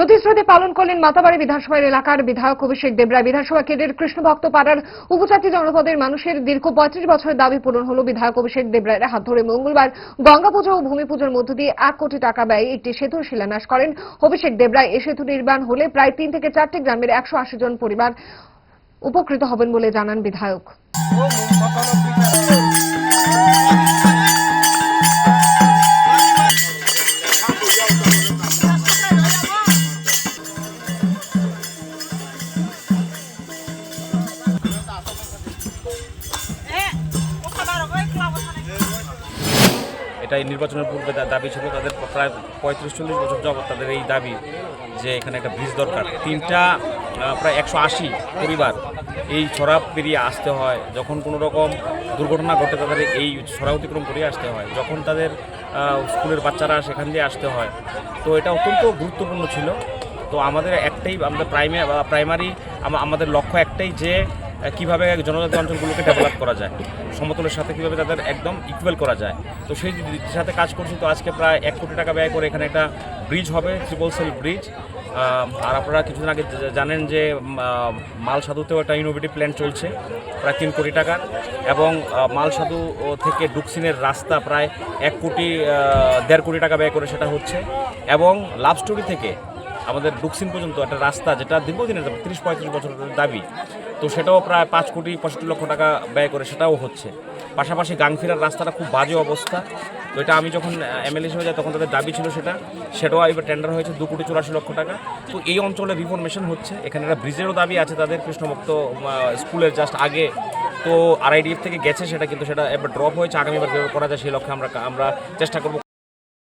প্রতিশ্রুতি পালন করলেন মাতাবাড়ি বিধানসভার এলাকার বিধায়ক অভিষেক দেবরায়। বিধানসভা কেন্দ্রের কৃষ্ণভক্ত পাড়ার উপজাতি জনপদের মানুষের দীর্ঘ পঁয়ত্রিশ বছরের দাবি পূরণ হল বিধায়ক অভিষেক দেবরায়ের হাত ধরে। মঙ্গলবার গঙ্গা পুজো ও ভূমি পুজোর মধ্য দিয়ে এক কোটি টাকা ব্যয়ে একটি সেতুর শিলান্যাস করেন অভিষেক দেবরায়। এ সেতু নির্মাণ হলে প্রায় তিন থেকে চারটি গ্রামের একশো আশি জন পরিবার উপকৃত হবেন বলে জানান বিধায়ক। এটা এই নির্বাচনের পূর্বে দাবি ছিল তাদের প্রায় পঁয়ত্রিশ চল্লিশ বছর যাবত তাদের এই দাবি যে এখানে একটা ব্রিজ দরকার। তিনটা প্রায় একশো আশি পরিবার এই ছড়া পেরিয়ে আসতে হয়। যখন কোনো রকম দুর্ঘটনা ঘটে তাদের এই ছড়া অতিক্রম করে আসতে হয়। যখন তাদের স্কুলের বাচ্চারা সেখান দিয়ে আসতে হয়। তো এটা অত্যন্ত গুরুত্বপূর্ণ ছিল। তো আমাদের একটাই আমাদের প্রাইমারি প্রাইমারি আমাদের লক্ষ্য একটাই যে কীভাবে জনজাতি অঞ্চলগুলোকে ডেভেলপ করা যায়, সমতলের সাথে কীভাবে তাদের একদম ইকুয়াল করা যায়। তো সেই সাথে কাজ করছি, তো আজকে প্রায় এক কোটি টাকা ব্যয় করে এখানে একটা ব্রিজ হবে ট্রিপল সেল ব্রিজ আর আপনারা কিছুদিন আগে জানেন যে মাল সাধুতেও একটা ইনোভেটিভ প্ল্যান চলছে, প্রায় তিন কোটি টাকার। এবং মাল সাধু থেকে ডুকসিনের রাস্তা প্রায় এক কোটি দেড় কোটি টাকা ব্যয় করে সেটা হচ্ছে। এবং লাভ স্টোরি থেকে আমাদের ডুকসিন পর্যন্ত একটা রাস্তা যেটা দীর্ঘদিনের তিরিশ পঁয়ত্রিশ বছরের দাবি তো সেটাও প্রায় পাঁচ কোটি পঁয়ষট্টি লক্ষ টাকা ব্যয় করে সেটাও হচ্ছে। পাশাপাশি গাংফিরার রাস্তাটা খুব বাজে অবস্থা তো এটা আমি যখন এমএলএ হিসেবে যাই তখন তাদের দাবি ছিল সেটা সেটাও এবার টেন্ডার হয়েছে দু কোটি চুরাশি লক্ষ টাকা। তো এই অঞ্চলে রিফরমেশন হচ্ছে এখানে একটা ব্রিজেরও দাবি আছে তাদের কৃষ্ণভক্ত আহ, স্কুলের জাস্ট আগে তো আরআইডিএফ থেকে গেছে সেটা কিন্তু সেটা এবার ড্রপ হয়েছে আগামীবার করা যায় সেই লক্ষ্যে আমরা আমরা চেষ্টা করব